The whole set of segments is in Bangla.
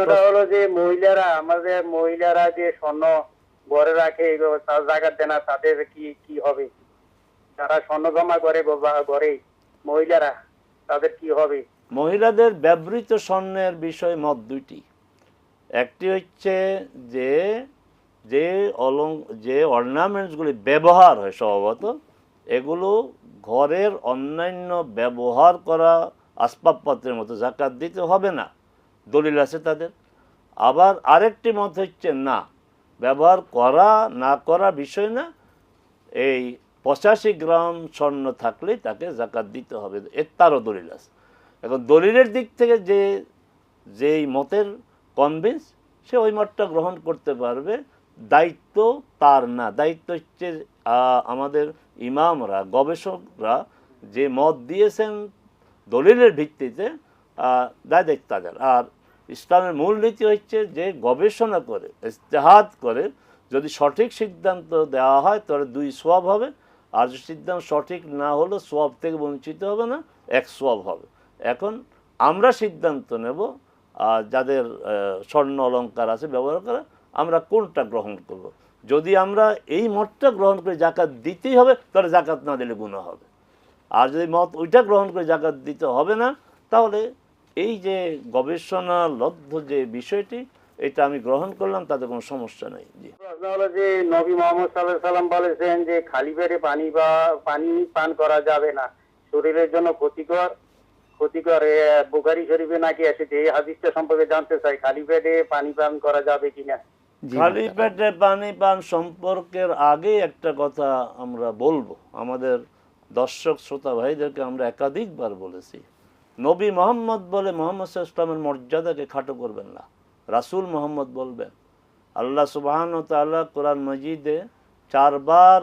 প্রশ্নটা হলো যে মহিলারা আমাদের মহিলারা যে স্বর্ণ ঘরে রাখে জায়গা দেয় না তাদের কি কি হবে? যারা স্বর্ণ জমা করে ঘরে মহিলারা তাদের কি হবে? মহিলাদের ব্যবহৃত স্বর্ণের বিষয় মত দুইটি। একটি হচ্ছে যে যে অলং যে অর্নামেন্টসগুলি ব্যবহার হয় স্বভাবত এগুলো ঘরের অন্যান্য ব্যবহার করা আসবাবপত্রের মতো জাকাত দিতে হবে না। দলিল আছে তাদের। আবার আরেকটি মত হচ্ছে না, ব্যবহার করা, না করা বিষয় না, এই পঁচাশি গ্রাম স্বর্ণ থাকলেই তাকে জাকাত দিতে হবে। এর তারও দলিল আছে। এখন দলিলের দিক থেকে যে, যেই মতের কনভিন্স সে ওই মতটা গ্রহণ করতে পারবে। দায়িত্ব তার না। দায়িত্ব হচ্ছে আমাদের ইমামরা, গবেষকরা যে মত দিয়েছেন দলিলের ভিত্তিতে দায় দায়িত্ব তাদের। আর ইসলামের মূলনীতি হচ্ছে যে গবেষণা করে ইস্তেহাদ করে, যদি সঠিক সিদ্ধান্ত দেওয়া হয় তাহলে দুই সোয়াব হবে, আর সিদ্ধান্ত সঠিক না হলে সোয়াব থেকে বঞ্চিত হবে না, এক সোয়াব হবে এখন আমরা সিদ্ধান্ত নেব যাদের স্বর্ণ অলঙ্কার আছে, ব্যবহার করা, আমরা কোনটা গ্রহণ করব। যদি আমরা এই মতটা গ্রহণ করে জাকাত দিতেই হবে, তাহলে জাকাত না দিলে গুণা হবে আর যদি মত ওইটা গ্রহণ করে জাকাত দিতে হবে না, তাহলে এই যে গবেষণা লব্ধ যে বিষয়টি এটা আমি গ্রহণ করলাম তাতে কোনো সমস্যা নেই। জি। হলো যে নবী মোহাম্মদ সাল্লাহ সাল্লাম বলেছেন যে খালি পেটে পানি বা পানি পান করা যাবে না শরীরের জন্য ক্ষতিকর ক্ষতিকর এ, বুখারী শরীফে নাকি এসেছে এই হাদিসটা সম্পর্কে জানতে চাই খালি পেটে পানি পান করা যাবে কিনা? খালি পেটে পানি পান সম্পর্কের আগে একটা কথা আমরা বলব। আমাদের দর্শক শ্রোতা ভাইদেরকে আমরা একাধিকবার বলেছি। নবী মোহাম্মদ বলে মোহাম্মদ ইসলামের মর্যাদাকে খাটো করবেন না। রাসূল মোহাম্মদ বলবেন আল্লাহ সুবহান তাআলা কোরআন মজিদে চারবার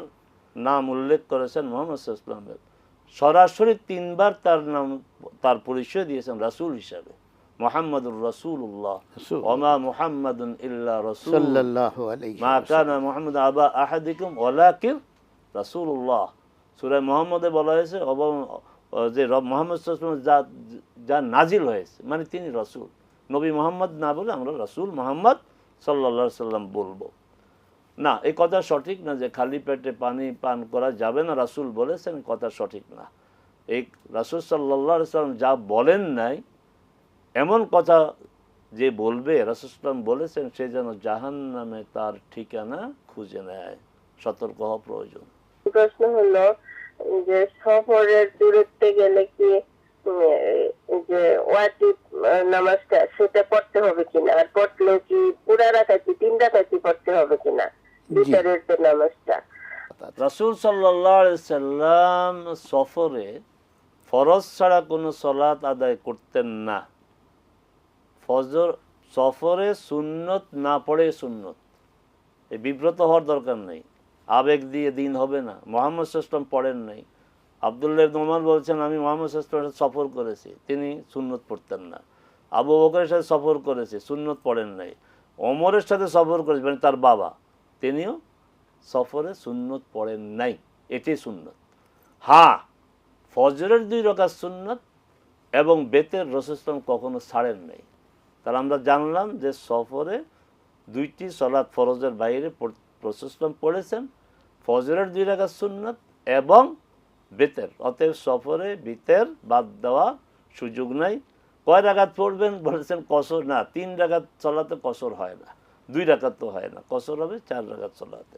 নাম উল্লেখ করেছেন মোহাম্মদ ইসলামের সরাসরি তিনবার তার নাম তার পরিচয় দিয়েছেন রাসূল হিসাবে। মোহাম্মদুর রাসূলুল্লাহ। রাসূল। ওমা ইল্লা মা কানা মুহাম্মদ আবা আহাদিকুম বলা হয়েছে যে রব মোহাম্মদ যা যা নাজিল হয়েছে মানে তিনি রাসূল। নবী মোহাম্মদ না বলে আমরা রাসূল মোহাম্মদ আলাইহি সাল্লাম বলব। না, এই কথা সঠিক না যে খালি পেটে পানি পান করা যাবে না, রাসূল বলেছেন কথা সঠিক না। এই রাসূল আলাইহি সাল্লাম যা বলেন নাই, এমন কথা যে বলবে রাসুসলাম বলেছেন, সে যেন জাহান নামে তার ঠিকানা খুঁজে নেয়। সতর্ক হওয়া প্রয়োজন। প্রশ্ন হলো যে সফরের দূরত্বে গেলে কি যে ওয়াজিব নামাজটা সেটা পড়তে হবে কিনা? আর পড়লে কি পুরা রাখাতি তিন রাখাতি পড়তে হবে কিনা? বিচারের যে নামাজটা। রাসুল সাল্লাম সফরে ফরজ ছাড়া কোনো সলাৎ আদায় করতেন না। ফজর সফরে সুন্নত না পড়ে সুন্নত। এই বিব্রত হওয়ার দরকার নেই। আবেগ দিয়ে দিন হবে না। মোহাম্মদ সাল্লাম পড়েন নাই। আবদুল্লাহ নোমান বলছেন, আমি মোহাম্মদ সাল্লামের সাথে সফর করেছি। তিনি সুন্নত পড়তেন না। আবু বকরের সাথে সফর করেছে, সুন্নত পড়েন নাই। ওমরের সাথে সফর করেছে মানে তার বাবা। তিনিও সফরে সুন্নত পড়েন নাই। এটি সুন্নত। হ্যাঁ ফজরের দুই রকাত সুন্নত এবং বেতের রসুলাম কখনো ছাড়েন নাই। তাহলে আমরা জানলাম যে সফরে দুইটি সলাৎ ফরজের বাইরে রসুলাম পড়েছেন ফজরের দুই রাকাত সুন্নত এবং বেতের। অতএব সফরে বেতের বাদ দেওয়া সুযোগ নাই। কয় রাগাত পড়বেন? বলেছেন কসর না, তিন রাগাত চলাতে কসর হয় না। দুই রাকাত তো হয় না, কসর হবে চার রাগাত চলাতে।